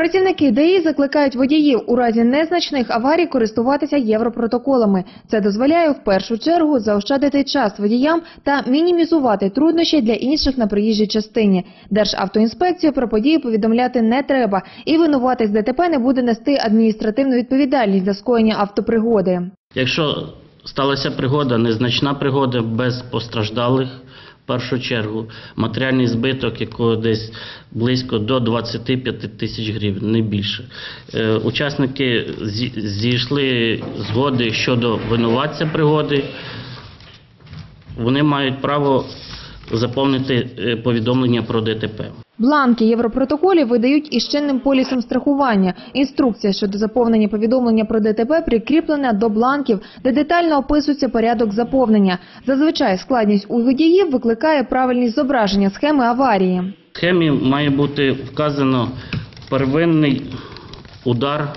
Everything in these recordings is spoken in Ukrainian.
Працівники ДАІ закликають водіїв у разі незначних аварій користуватися європротоколами. Це дозволяє в першу чергу заощадити час водіям та мінімізувати труднощі для інших на проїжджій частині. Державтоінспекцію про події повідомляти не треба, і винуватий з ДТП не буде нести адміністративну відповідальність за скоєння автопригоди. Якщо сталася пригода, незначна пригода без постраждалих, в першу чергу, матеріальний збиток, якого десь близько до 25 тисяч гривень, не більше. Е, Учасники зійшли згоди щодо винуватця пригоди. Вони мають право заповнити е, повідомлення про ДТП. Бланки європротоколів видають із чинним полісом страхування. Інструкція щодо заповнення повідомлення про ДТП прикріплена до бланків, де детально описується порядок заповнення. Зазвичай складність у водіїв викликає правильність зображення схеми аварії. В схемі має бути вказано первинний удар.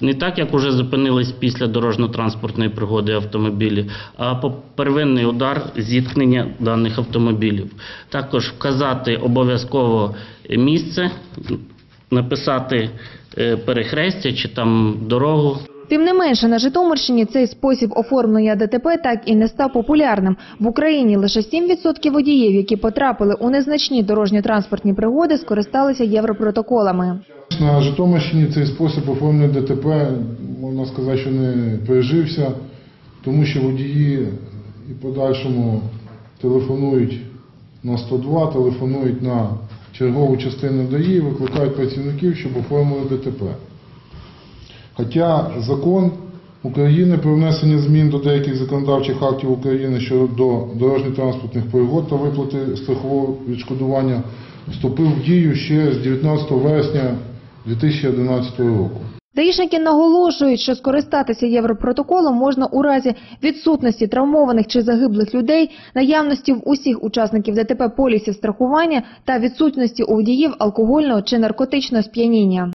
Не так, як уже зупинились після дорожньо-транспортної пригоди автомобілі, а по- первинний удар зіткнення даних автомобілів. Також вказати обов'язково місце, написати е, перехрестя чи там дорогу. Тим не менше, на Житомирщині цей спосіб оформлення ДТП так і не став популярним. В Україні лише 7% водіїв, які потрапили у незначні дорожньо-транспортні пригоди, скористалися європротоколами. На Житомирщині цей спосіб оформлення ДТП, можна сказати, що не пережився, тому що водії і подальшому телефонують на 102, телефонують на чергову частину ДАІ, викликають працівників, щоб оформили ДТП. Хоча закон України про внесення змін до деяких законодавчих актів України щодо дорожньо-транспортних пригод та виплати страхового відшкодування вступив в дію ще з 19 вересня 2011 року. Даїшники наголошують, що скористатися європротоколом можна у разі відсутності травмованих чи загиблих людей, наявності в усіх учасників ДТП полісів страхування та відсутності у водіїв алкогольного чи наркотичного сп'яніння.